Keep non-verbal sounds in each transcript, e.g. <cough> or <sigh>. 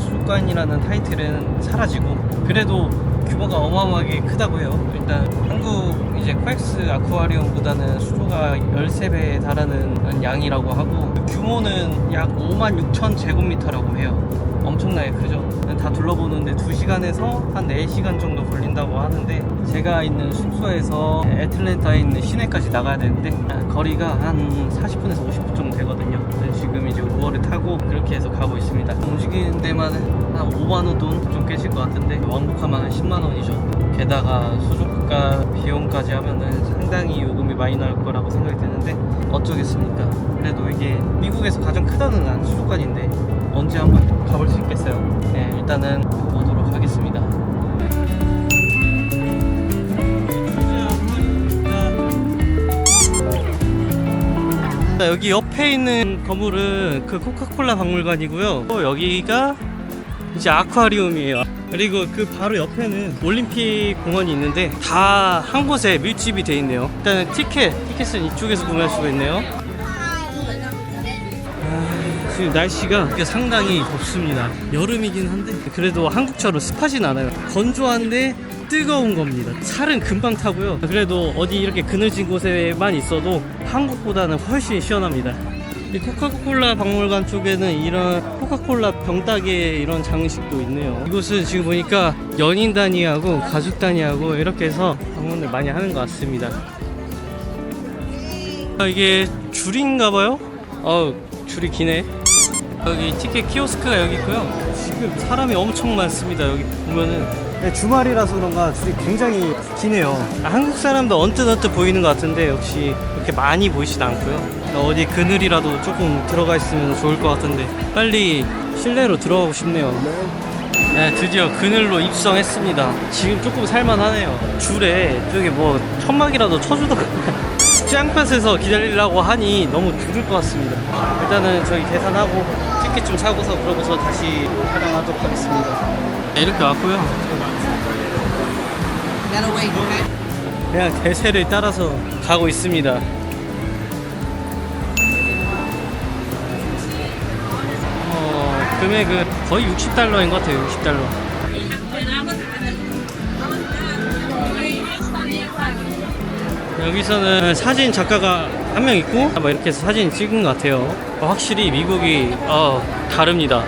수족관이라는 타이틀은 사라지고 그래도 규모가 어마어마하게 크다고 해요. 일단 한국 이제 코엑스 아쿠아리움보다는 수조가 13배에 달하는 양이라고 하고 규모는 약 5만 6천 제곱미터라고 해요. 엄청나게 크죠. 다 둘러보는데 2시간에서 한 4시간 정도 걸린다고 하는데 제가 있는 숙소에서 애틀랜타에 있는 시내까지 나가야 되는데 아, 거리가 한 40분에서 50분 정도 되거든요. 그래서 지금 이제 우버를 타고 그렇게 해서 가고 있습니다. 움직이는 데만 한 5만 원 돈 좀 깨질 것 같은데 왕복하면 한 10만 원이죠. 게다가 수족가 비용까지 하면은 상당히 요금이 많이 나올 거라고 생각이 드는데 어쩌겠습니까? 그래도 이게 미국에서 가장 크다는 한 수족관인데 언제 한번 가볼 수 있겠어요? 네, 일단은 가보도록 하겠습니다. 자, 여기 옆에 있는 건물은 그 코카콜라 박물관이고요. 또 여기가 이제 아쿠아리움이에요. 그리고 그 바로 옆에는 올림픽 공원이 있는데 다 한 곳에 밀집이 돼 있네요. 일단은 티켓, 티켓은 이쪽에서 구매할 수가 있네요. 아, 지금 날씨가 상당히 덥습니다. 여름이긴 한데 그래도 한국처럼 습하진 않아요. 건조한데 뜨거운 겁니다. 살은 금방 타고요. 그래도 어디 이렇게 그늘진 곳에만 있어도 한국보다는 훨씬 시원합니다. 이 코카콜라 박물관 쪽에는 이런 코카콜라 병따개 이런 장식도 있네요. 이곳은 지금 보니까 연인 단위하고 가족 단위하고 이렇게 해서 방문을 많이 하는 것 같습니다. 아, 이게 줄인가 봐요? 어 줄이 기네. 여기 티켓 키오스크가 여기 있고요. 지금 사람이 엄청 많습니다. 여기 보면은 네, 주말이라서 그런가 줄이 굉장히 기네요. 아, 한국 사람도 언뜻 언뜻 보이는 것 같은데 역시 이렇게 많이 보이진 않고요. 어디 그늘이라도 조금 들어가 있으면 좋을 것 같은데 빨리 실내로 들어가고 싶네요. 네, 드디어 그늘로 입성했습니다. 지금 조금 살만하네요. 줄에 저기 뭐 천막이라도 쳐주던가 <laughs> 짱팟에서 기다리려고 하니 너무 줄을 것 같습니다. 일단은 저희 계산하고 티켓 좀 사고서 그러고서 다시 촬영하도록 하겠습니다. 네, 이렇게 왔고요. 그냥 대세를 따라서 가고 있습니다. 금액은 거의 60달러인 것 같아요. 60달러. 여기서는 사진 작가가 한 명 있고 뭐 이렇게 해서 사진 찍은 것 같아요. 어, 확실히 미국이 어, 다릅니다.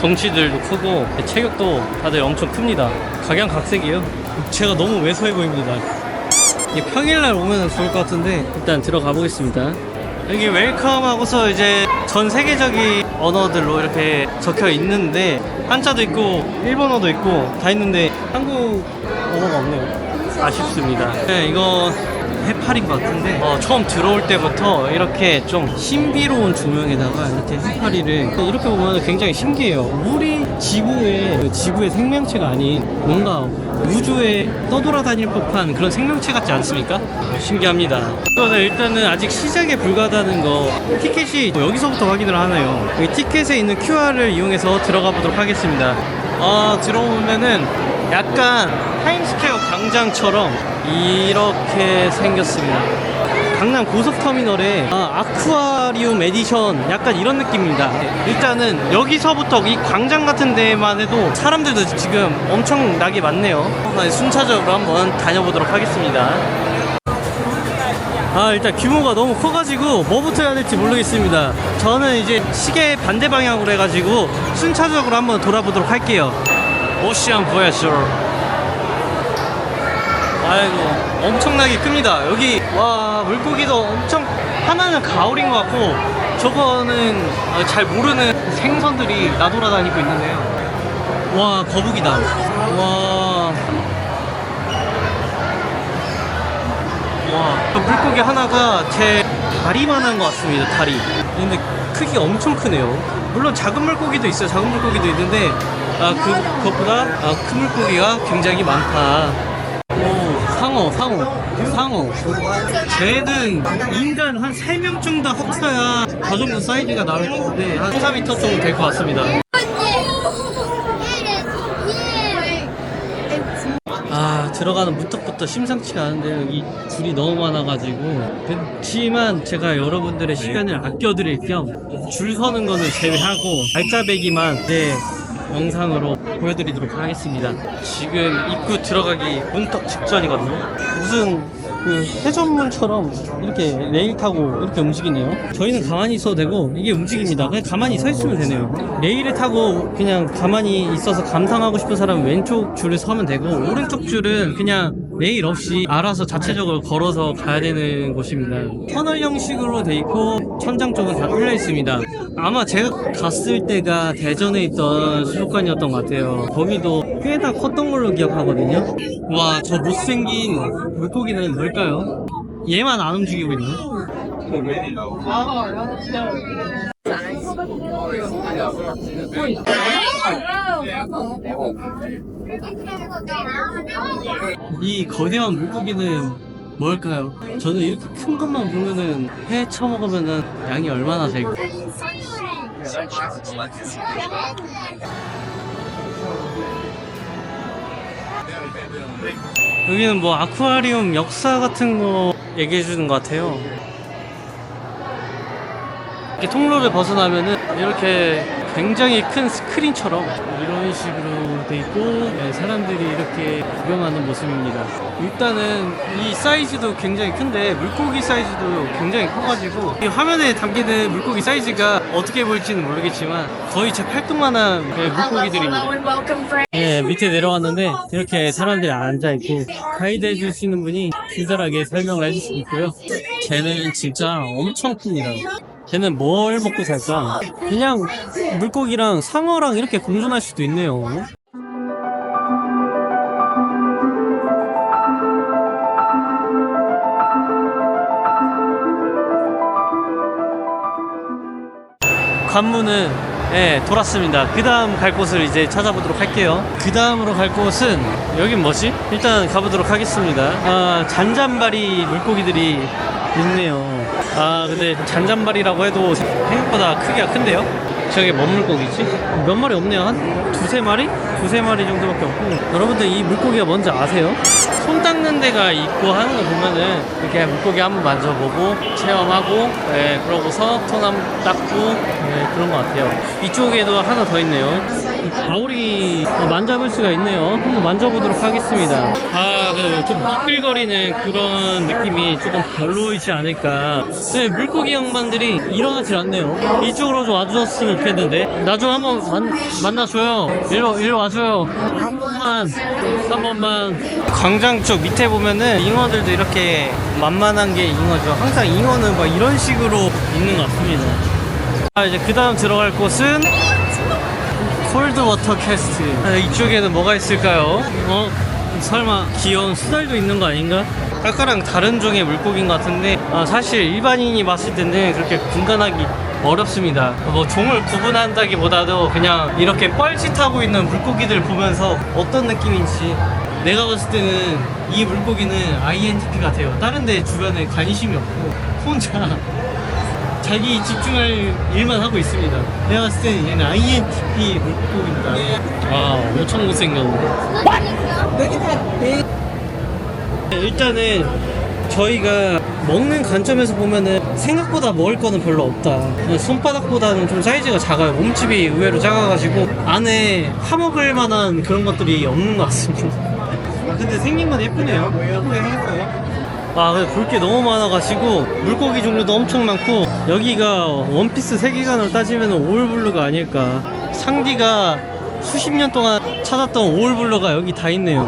덩치들도 크고 체격도 다들 엄청 큽니다. 각양각색이에요. 제가 너무 왜소해 보입니다. 평일날 오면 좋을 것 같은데 일단 들어가 보겠습니다. 여기 웰컴 하고서 이제 전 세계적인 언어들로 이렇게 적혀 있는데 한자도 있고 일본어도 있고 다 있는데 한국 언어가 없네요. 아쉽습니다. 네, 이거 해파리인 것 같은데 어, 처음 들어올 때부터 이렇게 좀 신비로운 조명에다가 이렇게 해파리를 이렇게 보면 굉장히 신기해요. 우리 지구의 그 지구의 생명체가 아닌 뭔가 우주에 떠돌아다닐 법한 그런 생명체 같지 않습니까? 신기합니다. 일단은 아직 시작에 불과하다는 거 티켓이 여기서부터 확인을 하네요. 이 티켓에 있는 QR을 이용해서 들어가 보도록 하겠습니다. 아 들어오면은 약간 타임스퀘어 광장처럼 이렇게 생겼습니다. 강남 고속터미널에 아, 아쿠아리움 에디션 약간 이런 느낌입니다. 일단은 여기서부터 이 광장 같은 데만 해도 사람들도 지금 엄청나게 많네요. 순차적으로 한번 다녀보도록 하겠습니다. 아 일단 규모가 너무 커가지고 뭐부터 해야 될지 모르겠습니다. 저는 이제 시계 반대 방향으로 해가지고 순차적으로 한번 돌아보도록 할게요. 오시안 보야쇼. 아이고 엄청나게 큽니다. 여기 와 물고기도 엄청 하나는 가오린 것 같고 저거는 어, 잘 모르는 생선들이 나돌아다니고 있는데요. 와 거북이다. 와. 와, 저 물고기 하나가 제 다리만한 것 같습니다. 다리. 근데 크기가 엄청 크네요. 물론 작은 물고기도 있어요. 작은 물고기도 있는데 아, 그 그것보다 아, 큰 물고기가 굉장히 많다. 오, 상어, 상어, 상어. 쟤는 인간 한 3명 정도 합쳐야 저 정도 사이즈가 나올 건데 한 4m 정도 될 것 같습니다. 아 들어가는 문턱부터 심상치가 않은데 여기 줄이 너무 많아가지고 그렇지만 제가 여러분들의 시간을 아껴드릴 겸 줄 서는 거는 제외하고 알짜배기만 내 영상으로 보여드리도록 하겠습니다. 지금 입구 들어가기 문턱 직전이거든요. 무슨 그 해전문처럼 이렇게 레일 타고 이렇게 움직이네요. 저희는 가만히 있어도 되고 이게 움직입니다. 그냥 가만히 서 있으면 되네요. 레일을 타고 그냥 가만히 있어서 감상하고 싶은 사람은 왼쪽 줄을 서면 되고 오른쪽 줄은 그냥 레일 없이 알아서 자체적으로 걸어서 가야 되는 곳입니다. 터널 형식으로 돼 있고 천장 쪽은 다 뚫려 있습니다 아마 제가 갔을 때가 대전에 있던 수족관이었던 것 같아요 거기도 꽤다 컸던 걸로 기억하거든요 와 저 못생긴 물고기는 뭘까요? 얘만 안 움직이고 있네 이 거대한 물고기는 뭘까요? 저는 이렇게 큰 것만 보면은 회 처먹으면은 양이 얼마나 될까? 여기는 뭐 아쿠아리움 역사 같은 거 얘기해 주는 것 같아요. 이렇게 통로를 벗어나면은 이렇게 굉장히 큰 스크린처럼 이런 식으로 돼 있고 네, 사람들이 이렇게 구경하는 모습입니다. 일단은 이 사이즈도 굉장히 큰데 물고기 사이즈도 굉장히 커가지고 이 화면에 담기는 물고기 사이즈가 어떻게 보일지는 모르겠지만 거의 제 팔뚝만한 네, 물고기들입니다. 예, 밑에 내려왔는데 이렇게 사람들이 앉아 있고 가이드 해주시는 분이 친절하게 설명을 해주시고 있고요. 걔는 진짜 엄청 큽니다. 걔는 뭘 먹고 살까? 그냥 물고기랑 상어랑 이렇게 공존할 수도 있네요. 관문은 예, 돌았습니다. 그 다음 갈 곳을 이제 찾아보도록 할게요. 그 다음으로 갈 곳은 여긴 뭐지? 일단 가보도록 하겠습니다. 아, 잔잔바리 물고기들이 있네요. 아, 근데 잔잔바리라고 해도 생각보다 크기가 큰데요? 저게 뭔 물고기지? 몇 마리 없네요. 한 두세 마리? 두세 마리 정도밖에 없고. 여러분들 이 물고기가 뭔지 아세요? 손 닦는 데가 있고 하는 거 보면은 이렇게 물고기 한번 만져보고 체험하고 예, 그러고서 손 한번 닦고 예, 그런 것 같아요. 이쪽에도 하나 더 있네요. 이 가오리 어, 만져볼 수가 있네요. 한번 만져보도록 하겠습니다. 아, 그좀 미끌거리는 그런 느낌이 조금 별로이지 않을까. 네, 물고기 양반들이 일어나질 않네요. 이쪽으로 좀 와주셨으면 좋겠는데. 나좀 한번 만, 만나줘요. 일로, 일로 와줘요. 한 번만, 한 번만. 광장 쪽 밑에 보면은 잉어들도 이렇게 만만한 게 잉어죠. 항상 잉어는 막 이런 식으로 있는 것 같습니다. 아, 이제 그 다음 들어갈 곳은 콜드워터 캐스트. 아, 이쪽에는 뭐가 있을까요? 어? 설마 귀여운 수달도 있는 거 아닌가? 아까랑 다른 종의 물고기인 것 같은데 아, 사실 일반인이 봤을 때는 그렇게 분간하기 어렵습니다. 뭐 종을 구분한다기보다도 그냥 이렇게 뻘짓하고 있는 물고기들 보면서 어떤 느낌인지 내가 봤을 때는 이 물고기는 INTP 같아요. 다른 데 주변에 관심이 없고 혼자 자기 집중할 일만 하고 있습니다. 내가 봤을 때는 얘는 INTP 물고기입니다. 아, 엄청 못생겼네. 네, 일단은 저희가 먹는 관점에서 보면은 생각보다 먹을 거는 별로 없다. 손바닥보다는 좀 사이즈가 작아요. 몸집이 의외로 작아가지고 안에 파먹을 만한 그런 것들이 없는 것 같습니다. 아, 근데 생긴 건 예쁘네요. 예쁘게 생겼어요. 아, 근데 볼게 너무 많아가지고 물고기 종류도 엄청 많고 여기가 원피스 세계관으로 따지면 오울블루가 아닐까. 상디가 수십 년 동안 찾았던 오울블루가 여기 다 있네요.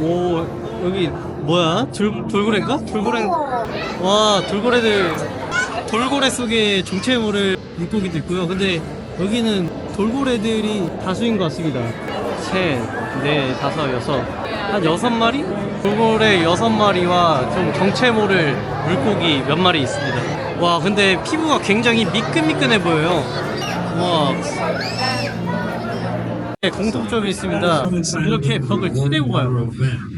오, 여기 뭐야? 돌, 돌고래인가? 돌고래. 와, 돌고래들. 돌고래 속에 정체에 모를 물고기도 있고요. 근데 여기는 돌고래들이 다수인 것 같습니다. 셋, 넷, 다섯, 여섯. 한 여섯 마리? 돌고래 여섯 마리와 좀 정체 모를 물고기 몇 마리 있습니다. 와, 근데 피부가 굉장히 미끈미끈해 보여요. 와. 네, 공통점이 있습니다. 이렇게 벽을 치대고 가요.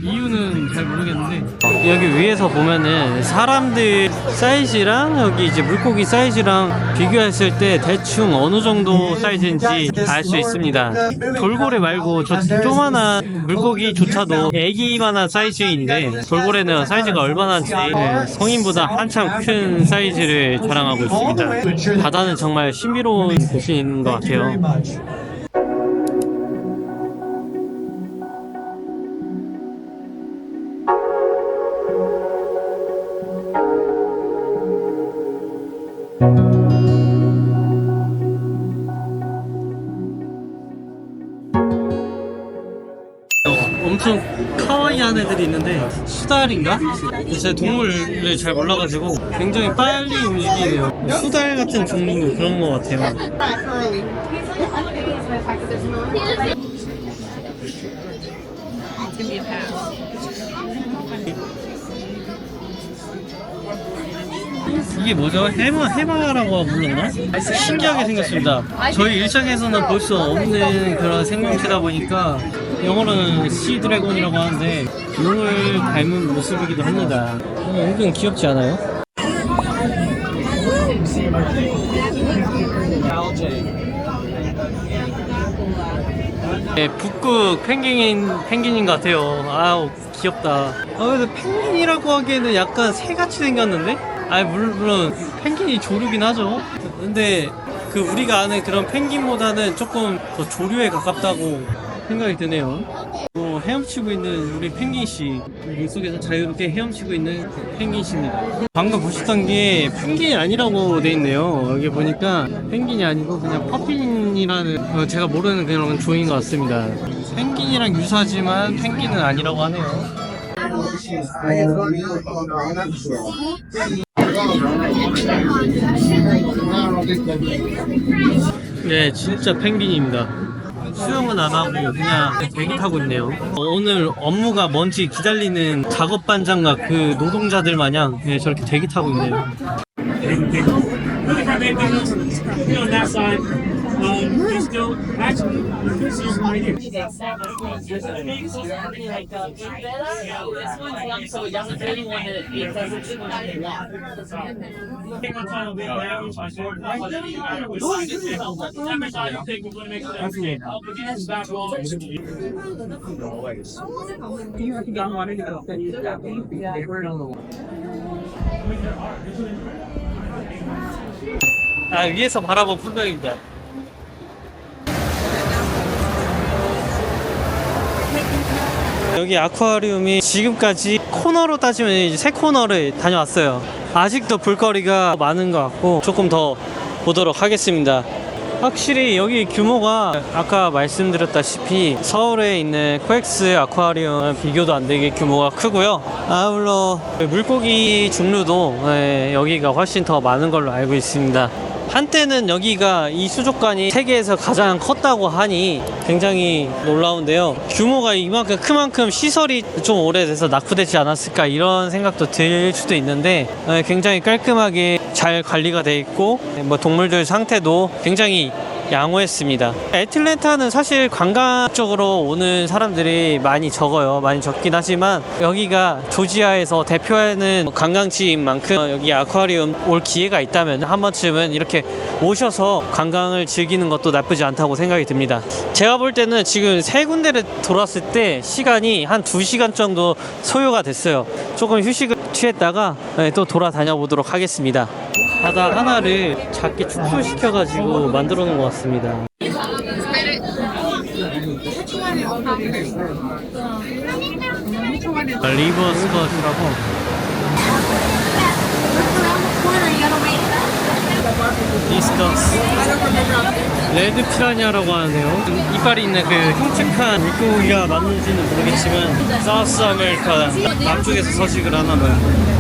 이유는 잘 모르겠는데 여기 위에서 보면은 사람들 사이즈랑 여기 이제 물고기 사이즈랑 비교했을 때 대충 어느 정도 사이즈인지 알 수 있습니다. 돌고래 말고 저 조만한 물고기조차도 애기만한 사이즈인데 돌고래는 사이즈가 얼마나인지 네, 성인보다 한참 큰 사이즈를 자랑하고 있습니다. 바다는 정말 신비로운 곳인 것 같아요. 엄청 카와이한 애들이 있는데 수달인가? 제가 동물을 잘 몰라가지고 굉장히 빨리 움직이네요 수달 같은 종류 그런 것 같아요 이게 뭐죠? 해마, 해마라고 불렀나? 신기하게 생겼습니다. 저희 일상에서는 볼 수 없는 그런 생명체다 보니까 영어로는 시 드래곤이라고 하는데 용을 닮은 모습이기도 합니다. 어, 은근 귀엽지 않아요? 네, 북극 펭귄인, 펭귄인 것 같아요. 아우, 귀엽다. 아, 근데 펭귄이라고 하기에는 약간 새같이 생겼는데? 아, 물론, 물론, 펭귄이 조류긴 하죠. 근데, 그, 우리가 아는 그런 펭귄보다는 조금 더 조류에 가깝다고 생각이 드네요. 어, 헤엄치고 있는 우리 펭귄 씨. 물속에서 자유롭게 헤엄치고 있는 펭귄 씨입니다. 방금 보셨던 게 펭귄이 아니라고 돼 있네요. 여기 보니까 펭귄이 아니고 그냥 퍼핀이라는 어, 제가 모르는 그런 종인 것 같습니다. 펭귄이랑 유사하지만 펭귄은 아니라고 하네요. 네, 진짜 펭귄입니다. 수영은 안 하고 그냥 대기 타고 있네요. 어, 오늘 업무가 뭔지 기다리는 작업 반장과 그 노동자들 마냥 네, 저렇게 대기 타고 있네요. On that. Um, you still actually this is right here. Take my time, big man. My sword. Every time you take, we're gonna make sure every up against back wall. 아 위에서 바라본 풍경입니다. 여기 아쿠아리움이 지금까지 코너로 따지면 이제 세 코너를 다녀왔어요. 아직도 볼거리가 많은 것 같고 조금 더 보도록 하겠습니다. 확실히 여기 규모가 아까 말씀드렸다시피 서울에 있는 코엑스 아쿠아리움은 비교도 안 되게 규모가 크고요. 아울러 물고기 종류도 네, 여기가 훨씬 더 많은 걸로 알고 있습니다. 한때는 여기가 이 수족관이 세계에서 가장 컸다고 하니 굉장히 놀라운데요. 규모가 이만큼 크만큼 시설이 좀 오래돼서 낙후되지 않았을까 이런 생각도 들 수도 있는데 네, 굉장히 깔끔하게 잘 관리가 돼 있고 뭐 동물들 상태도 굉장히 양호했습니다. 애틀랜타는 사실 관광 쪽으로 오는 사람들이 많이 적어요. 많이 적긴 하지만 여기가 조지아에서 대표하는 관광지인 만큼 여기 아쿠아리움 올 기회가 있다면 한 번쯤은 이렇게 오셔서 관광을 즐기는 것도 나쁘지 않다고 생각이 듭니다. 제가 볼 때는 지금 세 군데를 돌았을 때 시간이 한 두시간 정도 소요가 됐어요. 조금 휴식을 취했다가 네, 또 돌아다녀 보도록 하겠습니다. 바다 하나를 작게 축소시켜가지고 만들어 놓은 것 같습니다. 아, 리버 스쿼트라고? 디스턴스 레드 피라냐라고 하는데요. 이빨이 있는 그 흉측한 물고기가 맞는지는 모르겠지만 사우스 아메리카 남쪽에서 서식을 하나 봐요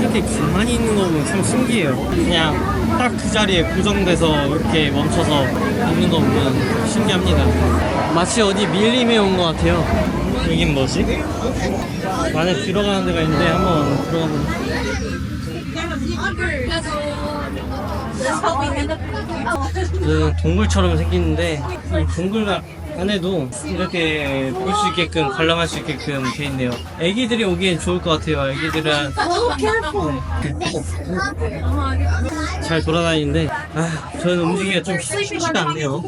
이렇게 가만히 있는 거 보면 참 신기해요 그냥 딱 그 자리에 고정돼서 이렇게 멈춰서 있는 거 보면 신기합니다 마치 어디 밀림에 온 것 같아요 여긴 뭐지? 안에 들어가는 데가 있는데 한번 들어가면 그 동굴처럼 생기는데 이 동굴 같은 안에도 이렇게 볼 수 있게끔 관람할 수 있게끔 돼 있네요. 애기들이 오기엔 좋을 것 같아요. 애기들은 잘 돌아다니는데 아 저는 움직이기가 좀 쉽지가 않네요.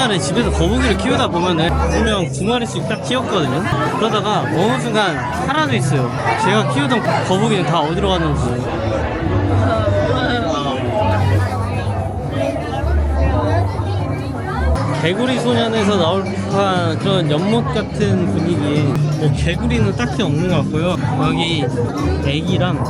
옛날에 집에서 거북이를 키우다 보면은 분명 두 마리씩 딱 키웠거든요. 그러다가 어느 순간 하나도 있어요. 제가 키우던 거북이는 다 어디로 갔는지. 개구리 소년에서 나올 듯한 그런 연못 같은 분위기에 뭐 개구리는 딱히 없는 것 같고요. 여기 애기랑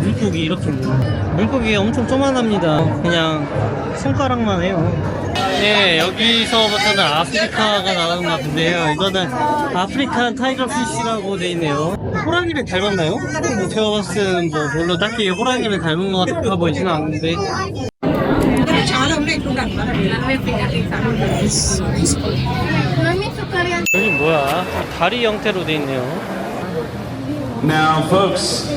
물고기 이렇게 있네요. 물고기 엄청 조만합니다. 그냥 손가락만 해요. 네, 여기서부터는 아프리카가 나오는 것 같은데요. 이거는 아프리칸 타이거 피쉬라고 돼 있네요. 호랑이를 닮았나요? 뭐 제가 봤을 때는 뭐 별로 딱히 호랑이를 닮은 것 같아 보이지는 않는데 여기 뭐야? 다리 형태로 돼 있네요. Now, folks,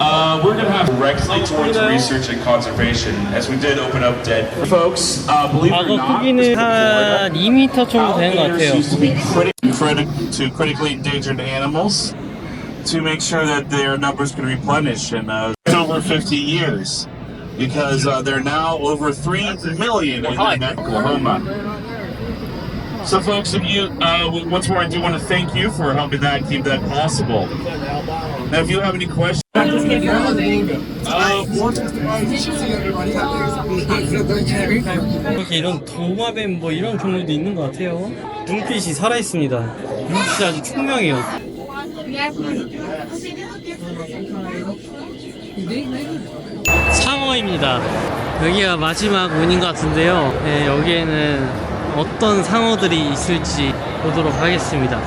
uh, we're going to have directly towards research and conservation, as we did open up dead. Folks, uh, believe it 악어 or not, 크기는 in Florida, 한 2m 정도 되는 것 alligators 같아요. used to be criti- criti- to critically endangered animals to make sure that their numbers can replenish in uh, over 50 years. Because uh, they're now over 3 million in Oklahoma. So, folks, if you, uh, w- once more, I do want to thank you for helping that keep that possible. Now, if you have any questions, uh, <laughs> <laughs> more 이렇게 이런 도마뱀 뭐 이런 종류도 있는 것 같아요. 눈빛이 살아있습니다. 눈빛이 아주 총명해요. 상어입니다. 여기가 마지막 문인 것 같은데요. 네, 여기에는 어떤 상어들이 있을지 보도록 하겠습니다.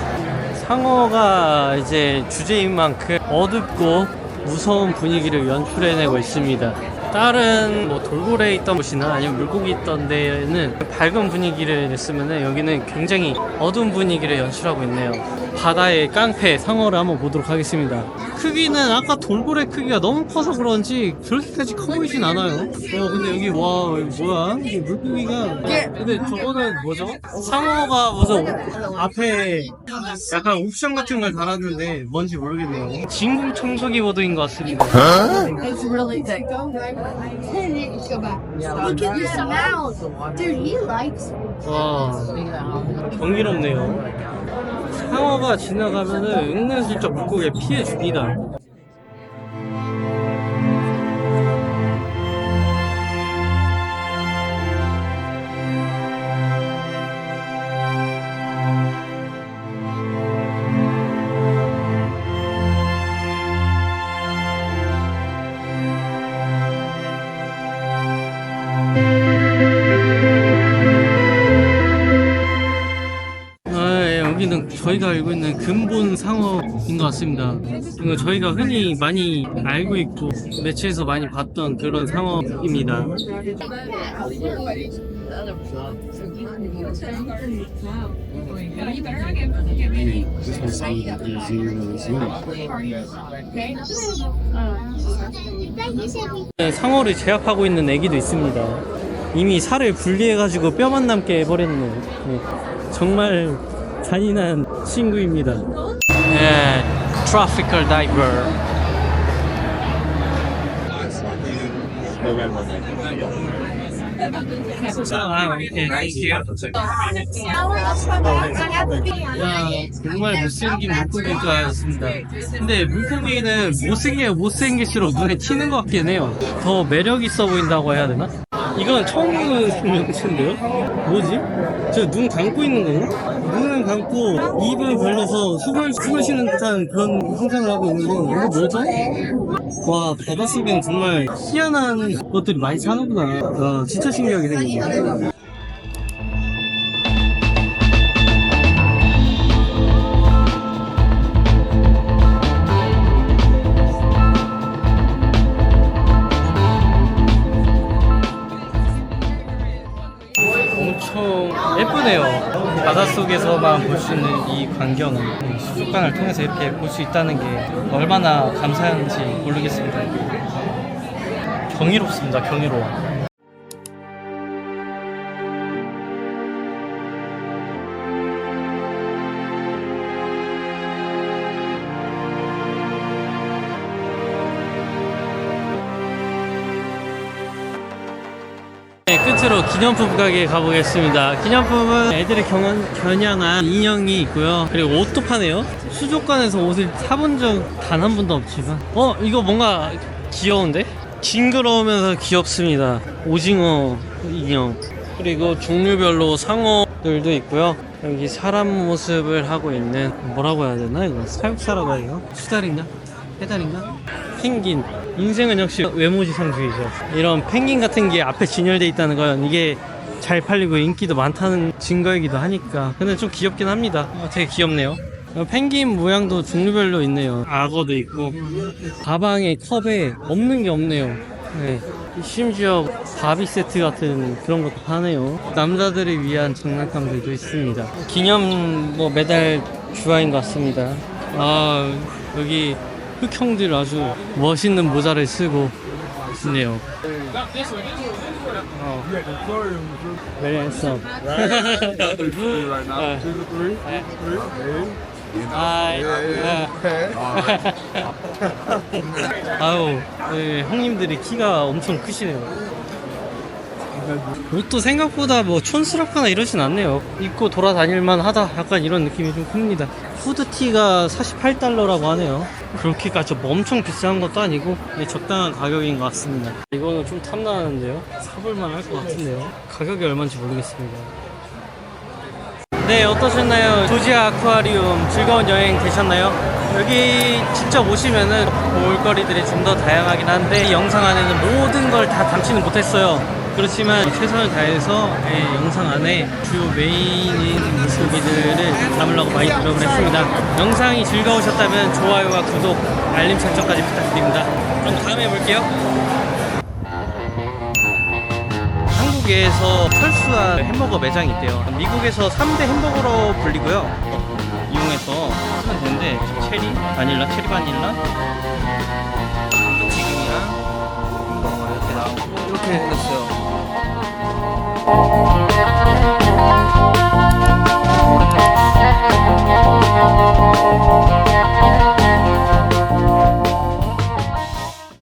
상어가 이제 주제인 만큼 어둡고 무서운 분위기를 연출해내고 있습니다. 다른 뭐 돌고래 있던 곳이나 아니면 물고기 있던 데는 밝은 분위기를 냈으면 여기는 굉장히 어두운 분위기를 연출하고 있네요. 바다의 깡패 상어를 한번 보도록 하겠습니다. 크기는 아까 돌고래 크기가 너무 커서 그런지 그렇게까지 커 보이진 않아요. 어 근데 여기 와 이거 뭐야? 이게 물고기가 근데 저거는 뭐죠? 상어가 무슨 앞에 약간 옵션 같은 걸 달았는데 뭔지 모르겠네요. 진공 청소기 보드인 것 같습니다. It's really thick. 경이롭네요. 상어가 지나가면은 은근슬쩍 물고기에 피해 줍니다. 저희가 알고 있는 근본 상어인 것 같습니다. 이거 저희가 흔히 많이 알고 있고 매체에서 많이 봤던 그런 상어입니다. 네, 상어를 제압하고 있는 애기도 있습니다. 이미 살을 분리해가지고 뼈만 남게 해버렸네. 네, 정말 잔인한 친구입니다. 네, 트라피컬 다이버. 야, 정말 못생긴 물고기가였습니다. 근데 물고기는 못생겨 못생길수록 눈에 튀는 것 같긴 해요. 더 매력 있어 보인다고 해야 되나? 이건 처음 보는 생명체인데요? 뭐지? 저 눈 감고 있는 건가? 눈을 감고 입을 벌려서 숨을, 숨을 쉬는 듯한 그런 형상을 하고 있는 건 이거 뭐죠? 와 바닷속에는 정말 희한한 것들이 많이 사는구나. 와 진짜 신기하게 생겼네. 속에서만 볼 수 있는 이 광경을 이 수족관을 통해서 이렇게 볼 수 있다는 게 얼마나 감사한지 모르겠습니다. 경이롭습니다. 경이로워. 기념품 가게에 가보겠습니다. 기념품은 애들이 경연, 겨냥한 인형이 있고요. 그리고 옷도 파네요. 수족관에서 옷을 사본 적 단 한 번도 없지만. 어, 이거 뭔가 귀여운데? 징그러우면서 귀엽습니다. 오징어 인형. 그리고 종류별로 상어들도 있고요. 여기 사람 모습을 하고 있는 뭐라고 해야 되나 이거 사육사라고 해요? 수달인가? 해달인가? 펭귄 인생은 역시 외모지상주의죠. 이런 펭귄 같은 게 앞에 진열돼 있다는 건 이게 잘 팔리고 인기도 많다는 증거이기도 하니까 근데 좀 귀엽긴 합니다. 어, 되게 귀엽네요. 어, 펭귄 모양도 종류별로 있네요. 악어도 있고 가방에 컵에 없는 게 없네요. 네. 심지어 바비 세트 같은 그런 것도 파네요. 남자들을 위한 장난감들도 있습니다. 기념 뭐 메달 주화인 것 같습니다. 아 여기 흑형들 아주 멋있는 모자를 쓰고 있네요. 어. Very handsome. Hi. 아유, 네, 형님들이 키가 엄청 크시네요. 옷도 생각보다 뭐 촌스럽거나 이러진 않네요. 입고 돌아다닐만 하다. 약간 이런 느낌이 좀 큽니다. 후드티가 48달러라고 하네요. 그렇게까지 뭐 엄청 비싼 것도 아니고 네, 적당한 가격인 것 같습니다. 이거는 좀 탐나는데요. 사볼만 할 것 같은데요. 가격이 얼마인지 모르겠습니다. 네, 어떠셨나요? 조지아 아쿠아리움 즐거운 여행 되셨나요? 여기 직접 오시면은 볼거리들이 좀 더 다양하긴 한데 이 영상 안에는 모든 걸 다 담지는 못했어요. 그렇지만 최선을 다해서 예, 영상 안에 주요 메인인 모습들을 담으려고 많이 노력을 했습니다. 영상이 즐거우셨다면 좋아요와 구독, 알림 설정까지 부탁드립니다. 그럼 다음에 볼게요. 한국에서 철수한 햄버거 매장이 있대요. 미국에서 3대 햄버거로 불리고요. 이용해서 하면 되는데 체리, 바닐라, 체리 바닐라, 튀김이랑 햄버거 이렇게 나오고 이렇게 생겼어요. Thank